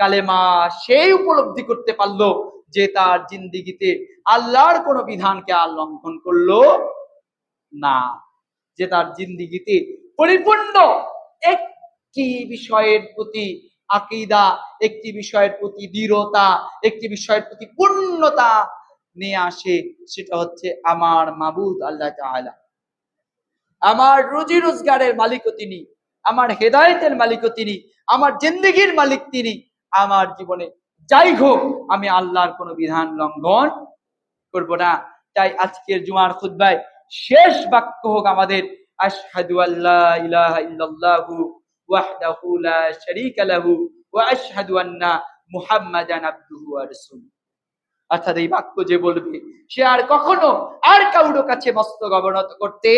কালেমা সেই উপলব্ধি করতে পারল যে তার জিন্দিগিতে আল্লাহর কোনো বিধানকে আর লঙ্ঘন করল না, যে তার জিন্দিগিতে পরিপূর্ণ একটি বিষয়ের প্রতি আকিদা, একটি বিষয়ের প্রতি দৃঢ়তা, একটি বিষয়ের প্রতি পূর্ণতা নিয়ে আসে, সেটা হচ্ছে আমার মাবুদ আল্লাহ তাআলা। আমার রুজি রোজগারের মালিকও তিনি, আমার হেদায়েতের মালিকও তিনি, আমার জিন্দগির মালিক তিনি। আমার জীবনে যাই হোক, আমি আল্লাহর কোনো বিধান লঙ্ঘন করব না। তাই আজকের জুমার খুতবায় শেষ বাক্য হোক আমাদের, আশহাদু আল্লাহ ইলাহা ওয়াহদাহু লা শারীকা লাহু ওয়া আশহাদু আন্না মুহাম্মাদান আবদুহু ওয়া রাসূলুহু। অর্থাৎ এই বাক্য যে বলবে, সে আর কখনো আর কাউর কাছে মস্তক অবনত করতে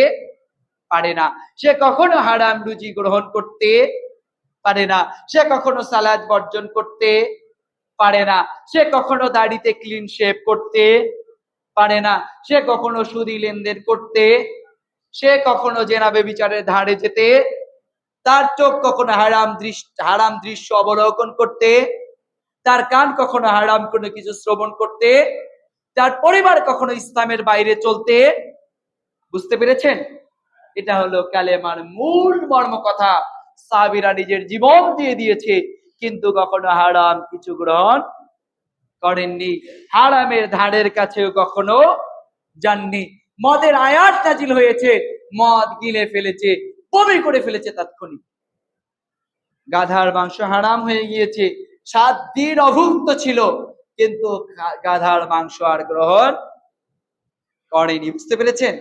পারে না। সে কখনো হারাম রুজি গ্রহণ করতে পারে না। সে কখনো সালাদ বর্জন করতে পারে না। সে কখনো দাড়িতে ক্লিন শেভ করতে পারে না। সে কখনো সুদি লেনদেন করতে, সে কখনো জেনাবে বিচারের ধারে যেতে, তার চোখ কখনো হারাম দৃশ্য হারাম দৃশ্য অবলোকন করতে, তার কান কখনো হারাম কোনো কিছু শ্রবণ করতে, তার পরিবার কখনো ইসলামের বাইরে চলতে। বুঝতে পেরেছেন? এটা হলো কালেমার মূল মর্ম কথা সাহাবিরা নিজের জীবন দিয়ে দিয়েছে, কিন্তু কখনো হারাম কিছু গ্রহণ করেননি। হারামের ধারের কাছেও কখনো যাননি। মদের আয়াত নাজিল হয়েছে, মদ গিলে ফেলেছে, বমি করে ফেলেছে তাৎক্ষণিক। গাধার মাংস হারাম হয়ে গিয়েছে, সাত দিন অভুক্ত ছিল, কিন্তু গাধার মাংস আর গ্রহণ করেনি। বুঝতে পেরেছেন?